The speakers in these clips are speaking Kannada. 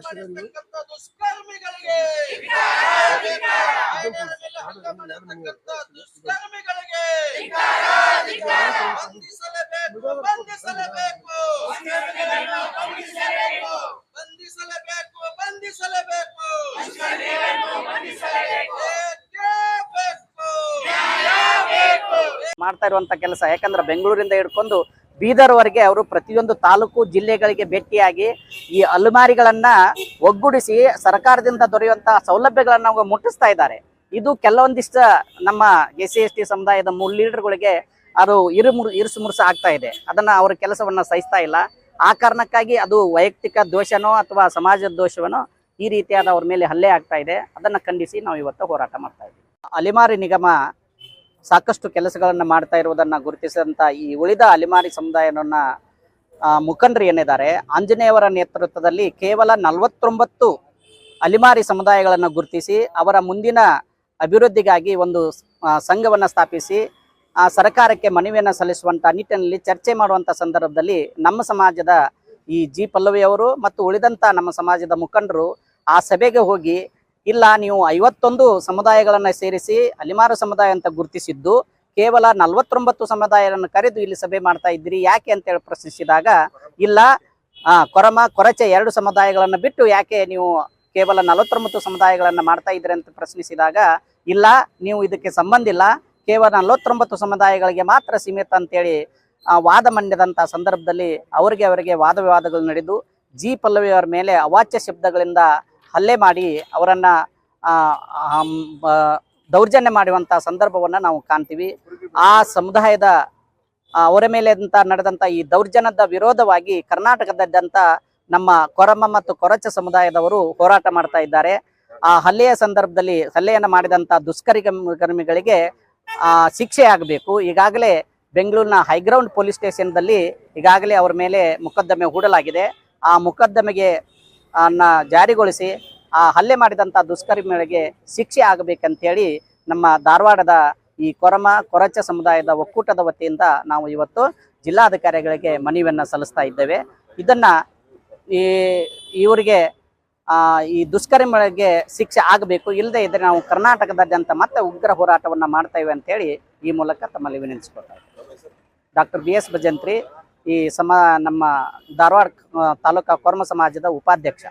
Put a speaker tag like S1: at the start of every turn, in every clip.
S1: ಮಾಡಿರ್ತಕ್ಕಂಥ ದುಷ್ಕರ್ಮಿಗಳಿಗೆ ಮಹಿಳೆಯರ ಮೇಲೆ ಹಲ್ಲೆ ಮಾಡಿರ್ತಕ್ಕಂಥ ದುಷ್ಕರ್ಮಿಗಳಿಗೆ ಬಂಧಿಸಲೇಬೇಕು ಬಂಧಿಸಲೇಬೇಕು. ಬಂಧಿಸಲೇಬೇಕು. ಬಂಧಿಸಲೇಬೇಕು. ಬೇಕೇ ಬೇಕು
S2: ಮಾಡ್ತಾ ಇರುವಂತ ಕೆಲಸ. ಯಾಕಂದ್ರೆ ಬೆಂಗಳೂರಿಂದ ಹಿಡ್ಕೊಂಡು ಬೀದರ್ವರೆಗೆ ಅವರು ಪ್ರತಿಯೊಂದು ತಾಲೂಕು ಜಿಲ್ಲೆಗಳಿಗೆ ಭೇಟಿಯಾಗಿ ಈ ಅಲುಮಾರಿಗಳನ್ನು ಒಗ್ಗೂಡಿಸಿ ಸರ್ಕಾರದಿಂದ ದೊರೆಯುವಂತಹ ಸೌಲಭ್ಯಗಳನ್ನ ಮುಟ್ಟಿಸ್ತಾ ಇದ್ದಾರೆ. ಇದು ಕೆಲವೊಂದಿಷ್ಟು ನಮ್ಮ ಎಸ್ ಸಿ ಎಸ್ ಟಿ ಸಮುದಾಯದ ಮೂರು ಲೀಡರ್ಗಳಿಗೆ ಅದು ಇರುಮುರು ಇರುಸು ಮುರುಸು ಆಗ್ತಾ ಇದೆ. ಅದನ್ನ ಅವರ ಕೆಲಸವನ್ನ ಸಹಿಸ್ತಾ ಇಲ್ಲ. ಆ ಕಾರಣಕ್ಕಾಗಿ ಅದು ವೈಯಕ್ತಿಕ ದೋಷನೋ ಅಥವಾ ಸಮಾಜದ ದೋಷವನೋ ಈ ರೀತಿಯಾದ ಅವ್ರ ಮೇಲೆ ಹಲ್ಲೆ ಆಗ್ತಾ ಇದೆ. ಅದನ್ನ ಖಂಡಿಸಿ ನಾವು ಇವತ್ತು ಹೋರಾಟ ಮಾಡ್ತಾ ಇದ್ದೀವಿ. ಅಲಿಮಾರಿ ನಿಗಮ ಸಾಕಷ್ಟು ಕೆಲಸಗಳನ್ನು ಮಾಡ್ತಾ ಇರುವುದನ್ನು ಗುರುತಿಸಿದಂಥ ಈ ಉಳಿದ ಅಲೆಮಾರಿ ಸಮುದಾಯವನ್ನು ಮುಖಂಡರು ಏನಿದ್ದಾರೆ ಆಂಜನೇಯವರ ನೇತೃತ್ವದಲ್ಲಿ ಕೇವಲ ನಲವತ್ತೊಂಬತ್ತು ಅಲಿಮಾರಿ ಸಮುದಾಯಗಳನ್ನು ಗುರುತಿಸಿ, ಅವರ ಮುಂದಿನ ಅಭಿವೃದ್ಧಿಗಾಗಿ ಒಂದು ಸಂಘವನ್ನು ಸ್ಥಾಪಿಸಿ ಸರ್ಕಾರಕ್ಕೆ ಮನವಿಯನ್ನು ಸಲ್ಲಿಸುವಂಥ ನಿಟ್ಟಿನಲ್ಲಿ ಚರ್ಚೆ ಮಾಡುವಂಥ ಸಂದರ್ಭದಲ್ಲಿ ನಮ್ಮ ಸಮಾಜದ ಈ ಜಿ ಪಲ್ಲವಿಯವರು ಮತ್ತು ಉಳಿದಂಥ ನಮ್ಮ ಸಮಾಜದ ಮುಖಂಡರು ಆ ಸಭೆಗೆ ಹೋಗಿ ಇಲ್ಲ, ನೀವು ಐವತ್ತೊಂದು ಸಮುದಾಯಗಳನ್ನು ಸೇರಿಸಿ ಅಲಿಮಾರು ಸಮುದಾಯ ಅಂತ ಗುರುತಿಸಿದ್ದು, ಕೇವಲ ನಲವತ್ತೊಂಬತ್ತು ಸಮುದಾಯಗಳನ್ನು ಕರೆದು ಇಲ್ಲಿ ಸಭೆ ಮಾಡ್ತಾ ಇದ್ದೀರಿ, ಯಾಕೆ ಅಂತ ಹೇಳಿ ಪ್ರಶ್ನಿಸಿದಾಗ, ಇಲ್ಲ ಕೊರಮ, ಕೊರಚೆ ಎರಡು ಸಮುದಾಯಗಳನ್ನು ಬಿಟ್ಟು ಯಾಕೆ ನೀವು ಕೇವಲ ನಲವತ್ತೊಂಬತ್ತು ಸಮುದಾಯಗಳನ್ನು ಮಾಡ್ತಾ ಇದ್ದೀರಿ ಅಂತ ಪ್ರಶ್ನಿಸಿದಾಗ, ಇಲ್ಲ, ನೀವು ಇದಕ್ಕೆ ಸಂಬಂಧ ಇಲ್ಲ, ಕೇವಲ ನಲವತ್ತೊಂಬತ್ತು ಸಮುದಾಯಗಳಿಗೆ ಮಾತ್ರ ಸೀಮಿತ ಅಂತೇಳಿ ವಾದ ಮಂಡ್ಯದಂತ ಸಂದರ್ಭದಲ್ಲಿ ಅವರಿಗೆ ಅವರಿಗೆ ವಾದ ವಿವಾದಗಳು ನಡೆದು, ಜಿ ಪಲ್ಲವಿ ಅವರ ಮೇಲೆ ಅವಾಚ್ಯ ಶಬ್ದಗಳಿಂದ ಹಲ್ಲೆ ಮಾಡಿ ಅವರನ್ನ ದೌರ್ಜನ್ಯ ಮಾಡುವಂಥ ಸಂದರ್ಭವನ್ನ ನಾವು ಕಾಣ್ತೀವಿ. ಆ ಸಮುದಾಯದ ಅವರ ಮೇಲೆ ಅಂತ ನಡೆದಂತ ಈ ದೌರ್ಜನ್ಯದ ವಿರೋಧವಾಗಿ ಕರ್ನಾಟಕದಾದ್ಯಂತ ನಮ್ಮ ಕೊರಮ ಮತ್ತು ಕೊರಚ ಸಮುದಾಯದವರು ಹೋರಾಟ ಮಾಡ್ತಾ ಇದ್ದಾರೆ. ಆ ಹಲ್ಲೆಯ ಸಂದರ್ಭದಲ್ಲಿ ಹಲ್ಲೆಯನ್ನು ಮಾಡಿದಂತ ದುಷ್ಕರ್ಮಿಗಳಿಗೆ ಶಿಕ್ಷೆ ಆಗಬೇಕು. ಈಗಾಗಲೇ ಬೆಂಗಳೂರಿನ ಹೈಗ್ರೌಂಡ್ ಪೊಲೀಸ್ ಸ್ಟೇಷನ್ದಲ್ಲಿ ಈಗಾಗಲೇ ಅವರ ಮೇಲೆ ಮೊಕದ್ದಮೆ ಹೂಡಲಾಗಿದೆ. ಆ ಮೊಕದ್ದಮೆಗೆ ಅನ್ನ ಜಾರಿಗೊಳಿಸಿ ಆ ಹಲ್ಲೆ ಮಾಡಿದಂತ ದುಷ್ಕರ್ಮಿಗಳಿಗೆ ಶಿಕ್ಷೆ ಆಗಬೇಕಂತೇಳಿ ನಮ್ಮ ಧಾರವಾಡದ ಈ ಕೊರಮ, ಕೊರಚ ಸಮುದಾಯದ ಒಕ್ಕೂಟದ ವತಿಯಿಂದ ನಾವು ಇವತ್ತು ಜಿಲ್ಲಾಧಿಕಾರಿಗಳಿಗೆ ಮನವಿಯನ್ನು ಸಲ್ಲಿಸ್ತಾ ಇದ್ದೇವೆ. ಇದನ್ನು ಈ, ಇವರಿಗೆ ಈ ದುಷ್ಕರ್ಮಿಗಳಿಗೆ ಶಿಕ್ಷೆ ಆಗಬೇಕು ಇಲ್ಲದೆ ಇದ್ದರೆ ನಾವು ಕರ್ನಾಟಕದಾದ್ಯಂತ ಮತ್ತೆ ಉಗ್ರ ಹೋರಾಟವನ್ನು ಮಾಡ್ತೇವೆ ಅಂತೇಳಿ ಈ ಮೂಲಕ ತಮ್ಮಲ್ಲಿ ವಿನಂತಿಸ್ಕೊಳ್ತಾ ಡಾಕ್ಟರ್ ಬಿ ಎಸ್ ಭಜಂತ್ರಿ ಈ ಸಮ ನಮ್ಮ ಧಾರವಾಡ ತಾಲೂಕಾ ಕೊರ್ಮ ಸಮಾಜದ ಉಪಾಧ್ಯಕ್ಷ.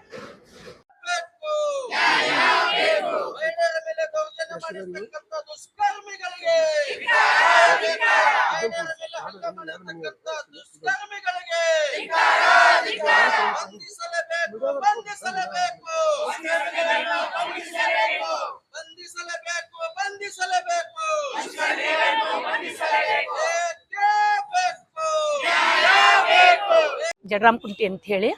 S1: ದುಷ್ಕರ್ಮಿಗಳಿಗೆ ಮಹಿಳೆಯರ ಮೇಲೆ ಹಲ್ಲೆ ಮಾಡಿರ್ತಕ್ಕಂಥ ದುಷ್ಕರ್ಮಿಗಳಿಗೆ ಬಂಧಿಸಲೇಬೇಕು ಬಂಧಿಸಲೇಬೇಕು ಬಂಧಿಸಲೇಬೇಕು ಬಂಧಿಸಲೇಬೇಕು ಬೇಕೇ ಬೇಕು
S3: ಜಡರಾಮ್ ಕುಂಟಿ ಅಂತ ಹೇಳಿ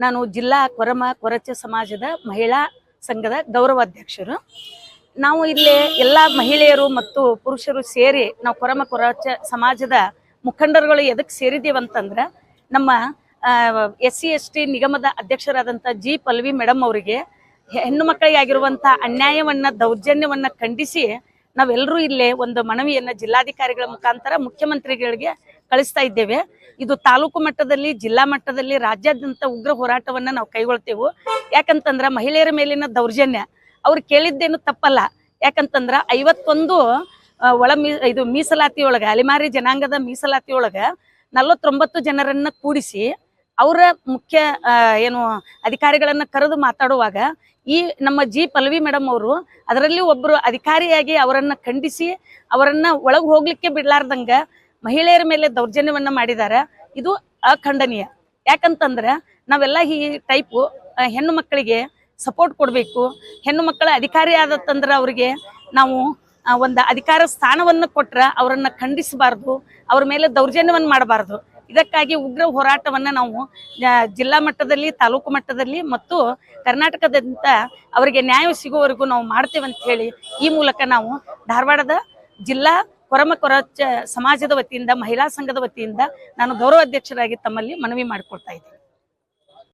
S3: ನಾನು ಜಿಲ್ಲಾ ಕೊರಮ, ಕೊರಚ ಸಮಾಜದ ಮಹಿಳಾ ಸಂಘದ ಗೌರವಾಧ್ಯಕ್ಷರು. ನಾವು ಇಲ್ಲಿ ಎಲ್ಲ ಮಹಿಳೆಯರು ಮತ್ತು ಪುರುಷರು ಸೇರಿ ನಾವು ಕೊರಮ, ಕೊರಚ ಸಮಾಜದ ಮುಖಂಡರುಗಳು ಎದಕ್ಕೆ ಸೇರಿದ್ದೀವಂತಂದ್ರೆ ನಮ್ಮ ಎಸ್ ಸಿ ಎಸ್ ಟಿ ನಿಗಮದ ಅಧ್ಯಕ್ಷರಾದಂಥ ಜಿ ಪಲ್ವಿ ಮೇಡಮ್ ಅವರಿಗೆ ಹೆಣ್ಣು ಮಕ್ಕಳಿಗೆ ಆಗಿರುವಂಥ ಅನ್ಯಾಯವನ್ನ, ದೌರ್ಜನ್ಯವನ್ನ ಖಂಡಿಸಿ ನಾವೆಲ್ಲರೂ ಇಲ್ಲೇ ಒಂದು ಮನವಿಯನ್ನು ಜಿಲ್ಲಾಧಿಕಾರಿಗಳ ಮುಖಾಂತರ ಮುಖ್ಯಮಂತ್ರಿಗಳಿಗೆ ಕಳಿಸ್ತಾ ಇದ್ದೇವೆ. ಇದು ತಾಲೂಕು ಮಟ್ಟದಲ್ಲಿ, ಜಿಲ್ಲಾ ಮಟ್ಟದಲ್ಲಿ, ರಾಜ್ಯಾದ್ಯಂತ ಉಗ್ರ ಹೋರಾಟವನ್ನ ನಾವು ಕೈಗೊಳ್ತೇವೆ. ಯಾಕಂತಂದ್ರ ಮಹಿಳೆಯರ ಮೇಲಿನ ದೌರ್ಜನ್ಯ. ಅವ್ರು ಕೇಳಿದ್ದೇನು ತಪ್ಪಲ್ಲ. ಯಾಕಂತಂದ್ರ ಐವತ್ತೊಂದು ಒಳ ಮೀ, ಇದು ಮೀಸಲಾತಿ ಒಳಗ, ಅಲಿಮಾರಿ ಜನಾಂಗದ ಮೀಸಲಾತಿ ಒಳಗ ನಲವತ್ತೊಂಬತ್ತು ಜನರನ್ನ ಕೂಡಿಸಿ ಅವರ ಮುಖ್ಯ ಏನು ಅಧಿಕಾರಿಗಳನ್ನ ಕರೆದು ಮಾತಾಡುವಾಗ ಈ ನಮ್ಮ ಜಿ ಪಲ್ವಿ ಮೇಡಮ್ ಅವರು ಅದರಲ್ಲಿ ಒಬ್ಬರು ಅಧಿಕಾರಿಯಾಗಿ ಅವರನ್ನ ಖಂಡಿಸಿ ಅವರನ್ನ ಒಳಗೆ ಹೋಗ್ಲಿಕ್ಕೆ ಬಿಡ್ಲಾರ್ದಂಗ ಮಹಿಳೆಯರ ಮೇಲೆ ದೌರ್ಜನ್ಯವನ್ನ ಮಾಡಿದ್ದಾರೆ ಇದು ಅಖಂಡನೀಯ. ಯಾಕಂತಂದ್ರ ನಾವೆಲ್ಲ ಈ ಟೈಪು ಹೆಣ್ಣು ಮಕ್ಕಳಿಗೆ ಸಪೋರ್ಟ್ ಕೊಡಬೇಕು. ಹೆಣ್ಣು ಮಕ್ಕಳ ಅಧಿಕಾರಿ ಆದತ್ತಂದ್ರ ಅವರಿಗೆ ನಾವು ಒಂದು ಅಧಿಕಾರ ಸ್ಥಾನವನ್ನು ಕೊಟ್ರ ಅವರನ್ನ ಖಂಡಿಸಬಾರ್ದು, ಅವ್ರ ಮೇಲೆ ದೌರ್ಜನ್ಯವನ್ನ ಮಾಡಬಾರ್ದು. ಇದಕ್ಕಾಗಿ ಉಗ್ರ ಹೋರಾಟವನ್ನ ನಾವು ಜಿಲ್ಲಾ ಮಟ್ಟದಲ್ಲಿ, ತಾಲೂಕು ಮಟ್ಟದಲ್ಲಿ ಮತ್ತು ಕರ್ನಾಟಕದಂತ ಅವರಿಗೆ ನ್ಯಾಯ ಸಿಗುವವರೆಗೂ ನಾವು ಮಾಡ್ತೇವೆ ಅಂತ ಹೇಳಿ ಈ ಮೂಲಕ ನಾವು ಧಾರವಾಡದ ಜಿಲ್ಲಾ ಕೊರಮ ಕೊರಚ ಸಮಾಜದ ವತಿಯಿಂದ ಮಹಿಳಾ ಸಂಘದ ವತಿಯಿಂದ ನಾನು ಗೌರವಾಧ್ಯಕ್ಷರಾಗಿ ತಮ್ಮಲ್ಲಿ ಮನವಿ ಮಾಡಿಕೊಳ್ತಾ ಇದ್ದೀನಿ.